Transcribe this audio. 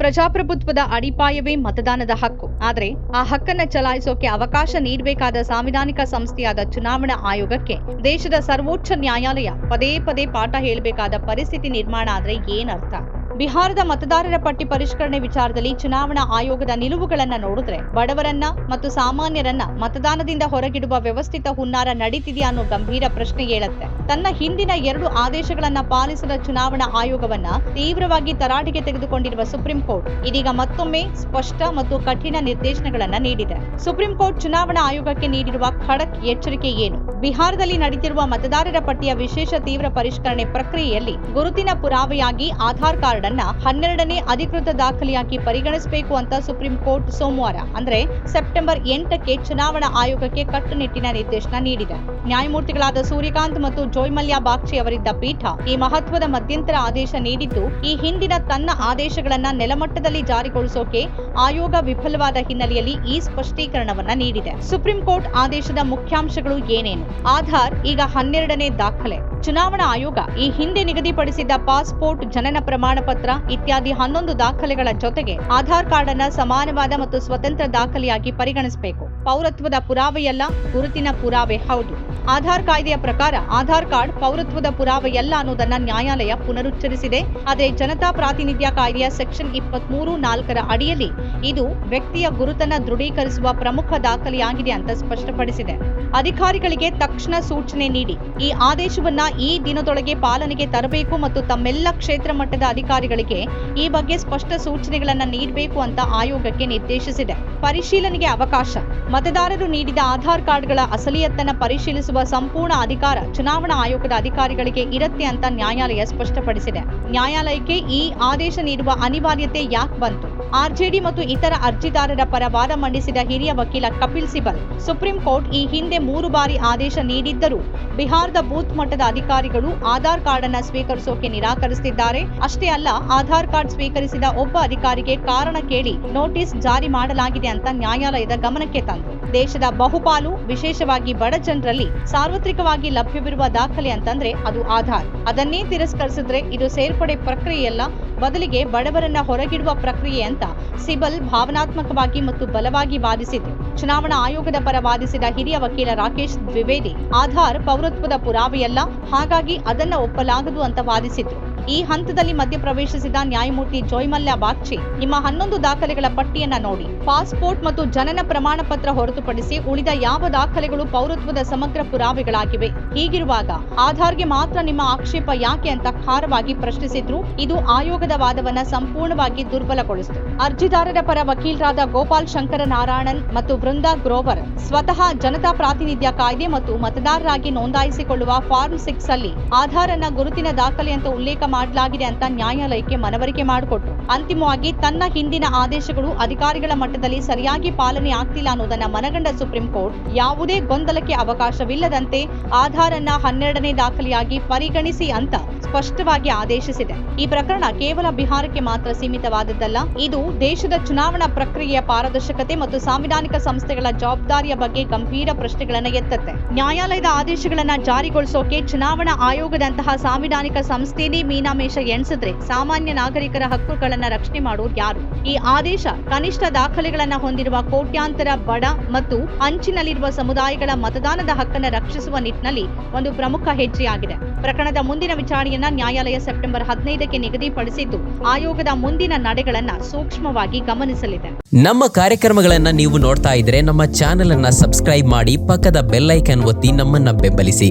ಪ್ರಜಾಪ್ರಭುತ್ವದ ಅಡಿಪಾಯವೇ ಮತದಾನದ ಹಕ್ಕು. ಆದರೆ ಆ ಹಕ್ಕನ್ನ ಚಲಾಯಿಸೋಕೆ ಅವಕಾಶ ನೀಡಬೇಕಾದ ಸಾಂವಿಧಾನಿಕ ಸಂಸ್ಥೆಯಾದ ಚುನಾವಣಾ ಆಯೋಗಕ್ಕೆ ದೇಶದ ಸರ್ವೋಚ್ಚ ನ್ಯಾಯಾಲಯ ಪದೇ ಪದೇ ಪಾಠ ಹೇಳಬೇಕಾದ ಪರಿಸ್ಥಿತಿ ನಿರ್ಮಾಣ ಆದ್ರೆ ಏನರ್ಥ? ಬಿಹಾರದ ಮತದಾರರ ಪಟ್ಟಿ ಪರಿಷ್ಕರಣೆ ವಿಚಾರದಲ್ಲಿ ಚುನಾವಣಾ ಆಯೋಗದ ನಿಲುವುಗಳನ್ನ ನೋಡಿದ್ರೆ ಬಡವರನ್ನ ಮತ್ತು ಸಾಮಾನ್ಯರನ್ನ ಮತದಾನದಿಂದ ಹೊರಗಿಡುವ ವ್ಯವಸ್ಥಿತ ಹುನ್ನಾರ ನಡೀತಿದೆಯಾ ಅನ್ನೋ ಗಂಭೀರ ಪ್ರಶ್ನೆ ಏಳುತ್ತೆ. ತನ್ನ ಹಿಂದಿನ ಎರಡು ಆದೇಶಗಳನ್ನ ಪಾಲಿಸದ ಚುನಾವಣಾ ಆಯೋಗವನ್ನ ತೀವ್ರವಾಗಿ ತರಾಟೆಗೆ ತೆಗೆದುಕೊಂಡಿರುವ ಸುಪ್ರೀಂ ಕೋರ್ಟ್ ಇದೀಗ ಮತ್ತೊಮ್ಮೆ ಸ್ಪಷ್ಟ ಮತ್ತು ಕಠಿಣ ನಿರ್ದೇಶನಗಳನ್ನ ನೀಡಿದೆ. ಸುಪ್ರೀಂ ಕೋರ್ಟ್ ಚುನಾವಣಾ ಆಯೋಗಕ್ಕೆ ನೀಡಿರುವ ಖಡಕ್ ಎಚ್ಚರಿಕೆ ಏನು? ಬಿಹಾರದಲ್ಲಿ ನಡೆದಿರುವ ಮತದಾರರ ಪಟ್ಟಿಯ ವಿಶೇಷ ತೀವ್ರ ಪರಿಷ್ಕರಣೆ ಪ್ರಕ್ರಿಯೆಯಲ್ಲಿ ಗುರುತಿನ ಪುರಾವೆಯಾಗಿ ಆಧಾರ್ ಕಾರ್ಡ್ ಅನ್ನ ಹನ್ನೆರಡನೇ ಅಧಿಕೃತ ದಾಖಲೆಯಾಗಿ ಪರಿಗಣಿಸಬೇಕು ಅಂತ ಸುಪ್ರೀಂ ಕೋರ್ಟ್ ಸೋಮವಾರ, ಅಂದ್ರೆ ಸೆಪ್ಟೆಂಬರ್ ಎಂಟಕ್ಕೆ ಚುನಾವಣಾ ಆಯೋಗಕ್ಕೆ ಕಟ್ಟುನಿಟ್ಟಿನ ನಿರ್ದೇಶನ ನೀಡಿದೆ. ನ್ಯಾಯಮೂರ್ತಿಗಳಾದ ಸೂರ್ಯಕಾಂತ್ ಮತ್ತು ಜೋಯ್ಮಲ್ಯ ಬಾಕ್ಷಿ ಅವರಿದ್ದ ಪೀಠ ಈ ಮಹತ್ವದ ಮಧ್ಯಂತರ ಆದೇಶ ನೀಡಿದ್ದು, ಈ ಹಿಂದಿನ ತನ್ನ ಆದೇಶಗಳನ್ನ ನೆಲಮಟ್ಟದಲ್ಲಿ ಜಾರಿಗೊಳಿಸೋಕೆ ಆಯೋಗ ವಿಫಲವಾದ ಹಿನ್ನೆಲೆಯಲ್ಲಿ ಈ ಸ್ಪಷ್ಟೀಕರಣವನ್ನ ನೀಡಿದೆ. ಸುಪ್ರೀಂ ಕೋರ್ಟ್ ಆದೇಶದ ಮುಖ್ಯಾಂಶಗಳು ಏನೇನು? ಆಧಾರ್ ಈಗ ಹನ್ನೆರಡನೇ ದಾಖಲೆ. ಚುನಾವಣಾ ಆಯೋಗ ಈ ಹಿಂದೆ ನಿಗದಿಪಡಿಸಿದ್ದ ಪಾಸ್ಪೋರ್ಟ್ ಜನನ ಪ್ರಮಾಣ ಪತ್ರ ಇತ್ಯಾದಿ ಹನ್ನೊಂದು ದಾಖಲೆಗಳ ಜೊತೆಗೆ ಆಧಾರ್ ಕಾರ್ಡ್ ಅನ್ನ ಸಮಾನವಾದ ಮತ್ತು ಸ್ವತಂತ್ರ ದಾಖಲೆಯಾಗಿ ಪರಿಗಣಿಸಬೇಕು. ಪೌರತ್ವದ ಪುರಾವೆಯಲ್ಲ, ಗುರುತಿನ ಪುರಾವೆ ಹೌದು. ಆಧಾರ್ ಕಾಯ್ದೆಯ ಪ್ರಕಾರ ಆಧಾರ್ ಕಾರ್ಡ್ ಪೌರತ್ವದ ಪುರಾವೆಯಲ್ಲ ಅನ್ನೋದನ್ನ ನ್ಯಾಯಾಲಯ ಪುನರುಚ್ಚರಿಸಿದೆ. ಆದರೆ ಜನತಾ ಪ್ರಾತಿನಿಧ್ಯ ಕಾಯ್ದೆಯ ಸೆಕ್ಷನ್ ಇಪ್ಪತ್ಮೂರು ನಾಲ್ಕರ ಅಡಿಯಲ್ಲಿ ಇದು ವ್ಯಕ್ತಿಯ ಗುರುತನ್ನ ದೃಢೀಕರಿಸುವ ಪ್ರಮುಖ ದಾಖಲೆಯಾಗಿದೆ ಅಂತ ಸ್ಪಷ್ಟಪಡಿಸಿದೆ. ಅಧಿಕಾರಿಗಳಿಗೆ ತಕ್ಷಣ ಸೂಚನೆ ನೀಡಿ, ಈ ಆದೇಶವನ್ನ ಈ ದಿನದೊಳಗೆ ಪಾಲನೆಗೆ ತರಬೇಕು ಮತ್ತು ತಮ್ಮೆಲ್ಲ ಕ್ಷೇತ್ರ ಮಟ್ಟದ ಅಧಿಕಾರಿಗಳಿಗೆ ಈ ಬಗ್ಗೆ ಸ್ಪಷ್ಟ ಸೂಚನೆಗಳನ್ನು ನೀಡಬೇಕು ಅಂತ ಆಯೋಗಕ್ಕೆ ನಿರ್ದೇಶಿಸಿದೆ. ಪರಿಶೀಲನೆಗೆ ಅವಕಾಶ. ಮತದಾರರು ನೀಡಿದ ಆಧಾರ್ ಕಾರ್ಡ್ಗಳ ಅಸಲಿಯತ್ತನ್ನ ಪರಿಶೀಲಿಸುವ ಸಂಪೂರ್ಣ ಅಧಿಕಾರ ಚುನಾವಣಾ ಆಯೋಗದ ಅಧಿಕಾರಿಗಳಿಗೆ ಇರುತ್ತೆ ಅಂತ ನ್ಯಾಯಾಲಯ ಸ್ಪಷ್ಟಪಡಿಸಿದೆ. ನ್ಯಾಯಾಲಯಕ್ಕೆ ಈ ಆದೇಶ ನೀಡುವ ಅನಿವಾರ್ಯತೆ ಯಾಕೆ ಬಂತು? ಆರ್ಜೆಡಿ ಮತ್ತು ಇತರ ಅರ್ಜಿದಾರರ ಪರ ವಾದ ಮಂಡಿಸಿದ ಹಿರಿಯ ವಕೀಲ ಕಪಿಲ್ ಸಿಬಲ್, ಸುಪ್ರೀಂ ಕೋರ್ಟ್ ಈ ಹಿಂದೆ ಮೂರು ಬಾರಿ ಆದೇಶ ನೀಡಿದ್ದರೂ ಬಿಹಾರದ ಬೂತ್ ಮಟ್ಟದ ಅಧಿಕಾರಿಗಳು ಆಧಾರ್ ಕಾರ್ಡ್ ಅನ್ನ ಸ್ವೀಕರಿಸೋಕೆ ನಿರಾಕರಿಸುತ್ತಿದ್ದಾರೆ ಅಷ್ಟೇ ಅಲ್ಲ, ಆಧಾರ್ ಕಾರ್ಡ್ ಸ್ವೀಕರಿಸಿದ ಒಬ್ಬ ಅಧಿಕಾರಿಗೆ ಕಾರಣ ಕೇಳಿ ನೋಟಿಸ್ ಜಾರಿ ಮಾಡಲಾಗಿದೆ ಅಂತ ನ್ಯಾಯಾಲಯದ ಗಮನಕ್ಕೆ ತಂತು ದೇಶದ ಬಹುಪಾಲು, ವಿಶೇಷವಾಗಿ ಬಡ ಜನರಲ್ಲಿ ಸಾರ್ವತ್ರಿಕವಾಗಿ ಲಭ್ಯವಿರುವ ದಾಖಲೆ ಅಂತಂದ್ರೆ ಅದು ಆಧಾರ್. ಅದನ್ನೇ ತಿರಸ್ಕರಿಸಿದ್ರೆ ಇದು ಸೇರ್ಪಡೆ ಪ್ರಕ್ರಿಯೆಯಲ್ಲ, ಬದಲಿಗೆ ಬಡವರನ್ನ ಹೊರಗಿಡುವ ಪ್ರಕ್ರಿಯೆ ಅಂತ ಸಿಬಲ್ ಭಾವನಾತ್ಮಕವಾಗಿ ಮತ್ತು ಬಲವಾಗಿ ವಾದಿಸಿದೆ. ಚುನಾವಣಾ ಆಯೋಗದ ಪರ ವಾದಿಸಿದ ಹಿರಿಯ ವಕೀಲ ರಾಕೇಶ್ ದ್ವಿವೇದಿ, ಆಧಾರ್ ಪೌರತ್ವದ ಪುರಾವೆಯಲ್ಲ, ಹಾಗಾಗಿ ಅದನ್ನ ಒಪ್ಪಲಾಗದು ಅಂತ ವಾದಿಸಿದ್ರು. ಈ ಹಂತದಲ್ಲಿ ಮಧ್ಯಪ್ರವೇಶಿಸಿದ ನ್ಯಾಯಮೂರ್ತಿ ಜೋಯ್ಮಲ್ಯ ಬಾಗ್ಚಿ ನಿಮ್ಮ ಹನ್ನೊಂದು ದಾಖಲೆಗಳ ಪಟ್ಟಿಯನ್ನ ನೋಡಿ. ಪಾಸ್ಪೋರ್ಟ್ ಮತ್ತು ಜನನ ಪ್ರಮಾಣ ಪತ್ರ ಹೊರತುಪಡಿಸಿ ಉಳಿದ ಯಾವ ದಾಖಲೆಗಳು ಪೌರತ್ವದ ಸಮಗ್ರ ಪುರಾವೆಗಳಾಗಿವೆ? ಹೀಗಿರುವಾಗ ಆಧಾರ್ಗೆ ಮಾತ್ರ ನಿಮ್ಮ ಆಕ್ಷೇಪ ಯಾಕೆ ಅಂತ ಖಾರವಾಗಿ ಪ್ರಶ್ನಿಸಿದ್ರು ಇದು ಆಯೋಗದ ವಾದವನ್ನ ಸಂಪೂರ್ಣವಾಗಿ ದುರ್ಬಲಗೊಳಿಸಿತು. ಅರ್ಜಿದಾರರ ಪರ ವಕೀಲರಾದ ಗೋಪಾಲ್ ಶಂಕರ ನಾರಾಯಣನ್ ಮತ್ತು ವೃಂದಾ ಗ್ರೋವರ್ ಸ್ವತಃ ಜನತಾ ಪ್ರಾತಿನಿಧ್ಯ ಕಾಯ್ದೆ ಮತ್ತು ಮತದಾರರಾಗಿ ನೋಂದಾಯಿಸಿಕೊಳ್ಳುವ ಫಾರ್ಮ್ ಸಿಕ್ಸ್ ಅಲ್ಲಿ ಆಧಾರ್ ಅನ್ನ ಗುರುತಿನ ದಾಖಲೆ ಅಂತ ಉಲ್ಲೇಖ ಮಾಡಲಾಗಿದೆ ಅಂತ ನ್ಯಾಯಾಲಯಕ್ಕೆ ಮನವರಿಕೆ ಮಾಡಿಕೊಟ್ರು. ಅಂತಿಮವಾಗಿ ತನ್ನ ಹಿಂದಿನ ಆದೇಶಗಳು ಅಧಿಕಾರಿಗಳ ಮಟ್ಟದಲ್ಲಿ ಸರಿಯಾಗಿ ಪಾಲನೆ ಆಗ್ತಿಲ್ಲ ಅನ್ನೋದನ್ನ ಮನಗಂಡ ಸುಪ್ರೀಂ ಕೋರ್ಟ್ ಯಾವುದೇ ಗೊಂದಲಕ್ಕೆ ಅವಕಾಶವಿಲ್ಲದಂತೆ ಆಧಾರ್ ಅನ್ನ ಹನ್ನೆರಡನೇ ದಾಖಲೆಯಾಗಿ ಪರಿಗಣಿಸಿ ಅಂತ ಸ್ಪಷ್ಟವಾಗಿ ಆದೇಶಿಸಿದೆ. ಈ ಪ್ರಕರಣ ಕೇವಲ ಬಿಹಾರಕ್ಕೆ ಮಾತ್ರ ಸೀಮಿತವಾದದ್ದಲ್ಲ, ಇದು ದೇಶದ ಚುನಾವಣಾ ಪ್ರಕ್ರಿಯೆಯ ಪಾರದರ್ಶಕತೆ ಮತ್ತು ಸಾಂವಿಧಾನಿಕ ಸಂಸ್ಥೆಗಳ ಜವಾಬ್ದಾರಿಯ ಬಗ್ಗೆ ಗಂಭೀರ ಪ್ರಶ್ನೆಗಳನ್ನ ಎತ್ತತ್ತೆ. ನ್ಯಾಯಾಲಯದ ಆದೇಶಗಳನ್ನ ಜಾರಿಗೊಳಿಸೋಕೆ ಚುನಾವಣಾ ಆಯೋಗದಂತಹ ಸಾಂವಿಧಾನಿಕ ಸಂಸ್ಥೆನೇ ಮೀನಾಮೇಷ ಎಣಿಸಿದ್ರೆ ಸಾಮಾನ್ಯ ನಾಗರಿಕರ ಹಕ್ಕುಗಳನ್ನ ರಕ್ಷಣೆ ಮಾಡೋರು ಯಾರು? ಈ ಆದೇಶ ಕನಿಷ್ಠ ದಾಖಲೆಗಳನ್ನ ಹೊಂದಿರುವ ಕೋಟ್ಯಾಂತರ ಬಡ ಮತ್ತು ಅಂಚಿನಲ್ಲಿರುವ ಸಮುದಾಯಗಳ ಮತದಾನದ ಹಕ್ಕನ್ನ ರಕ್ಷಿಸುವ ನಿಟ್ಟಿನಲ್ಲಿ ಒಂದು ಪ್ರಮುಖ ಹೆಜ್ಜೆಯಾಗಿದೆ. ಪ್ರಕರಣದ ಮುಂದಿನ ವಿಚಾರಣೆಯನ್ನ ನ್ಯಾಯಾಲಯ ಸೆಪ್ಟೆಂಬರ್ ಹದಿನೈದಕ್ಕೆ ನಿಗದಿಪಡಿಸಿದ್ದು, ಆಯೋಗದ ಮುಂದಿನ ನಡೆಗಳನ್ನ ಸೂಕ್ಷ್ಮವಾಗಿ ಗಮನಿಸಲಿದೆ. ನಮ್ಮ ಕಾರ್ಯಕ್ರಮಗಳನ್ನ ನೀವು ನೋಡ್ತಾ ಇದ್ರೆ ನಮ್ಮ ಚಾನೆಲ್ ಅನ್ನ ಸಬ್ಸ್ಕ್ರೈಬ್ ಮಾಡಿ ಪಕ್ಕದ ಬೆಲ್ ಐಕನ್ ಒತ್ತಿ ನಮ್ಮನ್ನ ಬೆಂಬಲಿಸಿ.